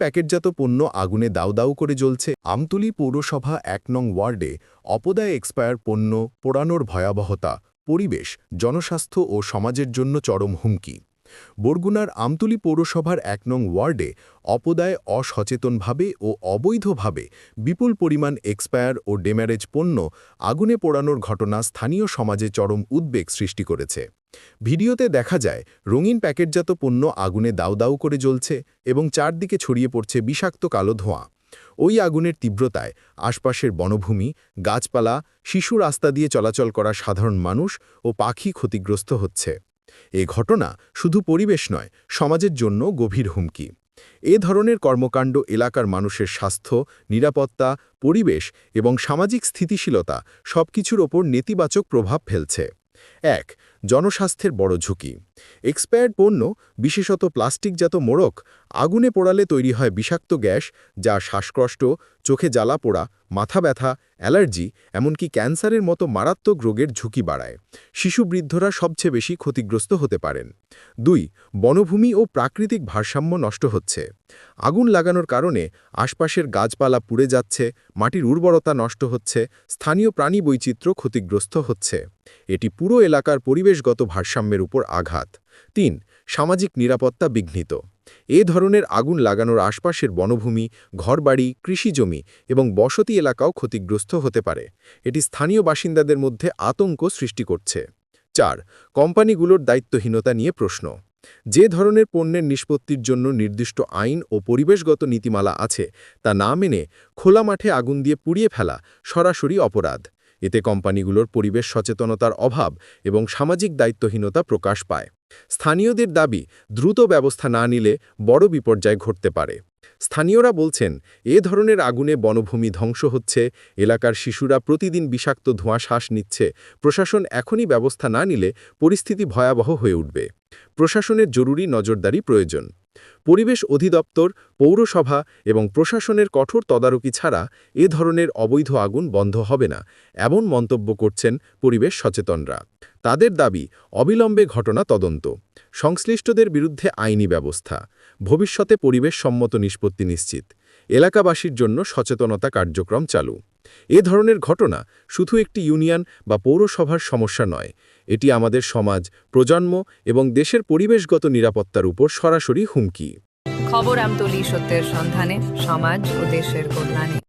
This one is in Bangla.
প্যাকেটজাত পণ্য আগুনে দাউ দাউ করে জ্বলছে। আমতলী পৌরসভা এক নং ওয়ার্ডে অপদায় এক্সপায়ার পণ্য পোড়ানোর ভয়াবহতা, পরিবেশ, জনস্বাস্থ্য ও সমাজের জন্য চরম হুমকি। বরগুনার আমতলী পৌরসভার এক নং ওয়ার্ডে অপদায় অসচেতনভাবে ও অবৈধভাবে বিপুল পরিমাণ এক্সপায়ার ও ডেম্যারেজ পণ্য আগুনে পোড়ানোর ঘটনা স্থানীয় সমাজে চরম উদ্বেগ সৃষ্টি করেছে। ভিডিওতে দেখা যায়, রঙিন প্যাকেটজাত পণ্য আগুনে দাউ দাউ করে জ্বলছে এবং চারদিকে ছড়িয়ে পড়ছে বিষাক্ত কালো ধোঁয়া। ওই আগুনের তীব্রতায় আশপাশের বনভূমি, গাছপালা, শিশু রাস্তা দিয়ে চলাচল করা সাধারণ মানুষ ও পাখি ক্ষতিগ্রস্ত হচ্ছে। এ ঘটনা শুধু পরিবেশ নয়, সমাজের জন্য গভীর হুমকি। এ ধরনের কর্মকাণ্ড এলাকার মানুষের স্বাস্থ্য, নিরাপত্তা, পরিবেশ এবং সামাজিক স্থিতিশীলতা সবকিছুর ওপর নেতিবাচক প্রভাব ফেলছে। এক জনস্বাস্থ্যের বড় ঝুঁকি। এক্সপায়ার্ড পণ্য, বিশেষত প্লাস্টিকজাত মোড়ক, আগুনে পোড়ালে তৈরি হয় বিষাক্ত গ্যাস, যা শ্বাসকষ্ট, চোখে জ্বালা পোড়া, মাথা ব্যথা, অ্যালার্জি, এমনকি ক্যান্সারের মতো মারাত্মক রোগের ঝুঁকি বাড়ায়। শিশু বৃদ্ধরা সবচেয়ে বেশি ক্ষতিগ্রস্ত হতে পারেন। দুই, বনভূমি ও প্রাকৃতিক ভারসাম্য নষ্ট হচ্ছে। আগুন লাগানোর কারণে আশপাশের গাছপালা পুড়ে যাচ্ছে, মাটির উর্বরতা নষ্ট হচ্ছে, স্থানীয় প্রাণী বৈচিত্র্য ক্ষতিগ্রস্ত হচ্ছে। এটি পুরো এলাকার পরিবেশগত ভারসাম্যের উপর আঘাত। তিন, সামাজিক নিরাপত্তা বিঘ্নিত। এ ধরনের আগুন লাগানোর আশপাশের বনভূমি, ঘরবাড়ি কৃষিজমি এবং বসতি এলাকাও ক্ষতিগ্রস্ত হতে পারে। এটি স্থানীয় বাসিন্দাদের মধ্যে আতঙ্ক সৃষ্টি করছে। চার, কোম্পানিগুলোর দায়িত্বহীনতা নিয়ে প্রশ্ন। যে ধরনের পণ্যের নিষ্পত্তির জন্য নির্দিষ্ট আইন ও পরিবেশগত নীতিমালা আছে, তা না মেনে খোলা মাঠে আগুন দিয়ে পুড়িয়ে ফেলা সরাসরি অপরাধ। এতে কোম্পানিগুলোর পরিবেশ সচেতনতার অভাব এবং সামাজিক দায়িত্বহীনতা প্রকাশ পায়। স্থানীয়দের দাবি, দ্রুত ব্যবস্থা না নিলে বড় বিপর্যয় ঘটতে পারে। স্থানীয়রা বলছেন, এ ধরনের আগুনে বনভূমি ধ্বংস হচ্ছে, এলাকার শিশুরা প্রতিদিন বিষাক্ত ধোঁয়া শ্বাস নিচ্ছে, প্রশাসন এখনই ব্যবস্থা না নিলে পরিস্থিতি ভয়াবহ হয়ে উঠবে। প্রশাসনের জরুরি নজরদারি প্রয়োজন। পরিবেশ অধিদপ্তর, পৌরসভা এবং প্রশাসনের কঠোর তদারকি ছাড়া এ ধরনের অবৈধ আগুন বন্ধ হবে না, এমন মন্তব্য করছেন পরিবেশ সচেতনরা। তাদের দাবি, অবিলম্বে ঘটনা তদন্ত। সংশ্লিষ্টদের বিরুদ্ধে আইনি ব্যবস্থা। ভবিষ্যতে পরিবেশ সম্মত নিষ্পত্তি নিশ্চিত। এলাকাবাসীর জন্য সচেতনতা কার্যক্রম চালু। এ ধরনের ঘটনা শুধু একটি ইউনিয়ন বা পৌরসভার সমস্যা নয়, এটি আমাদের সমাজ, প্রজন্ম এবং দেশের পরিবেশগত নিরাপত্তার উপর সরাসরি হুমকি। খবর আমতলি সত্যের সন্ধানে সমাজ ও দেশের কল্যাণে।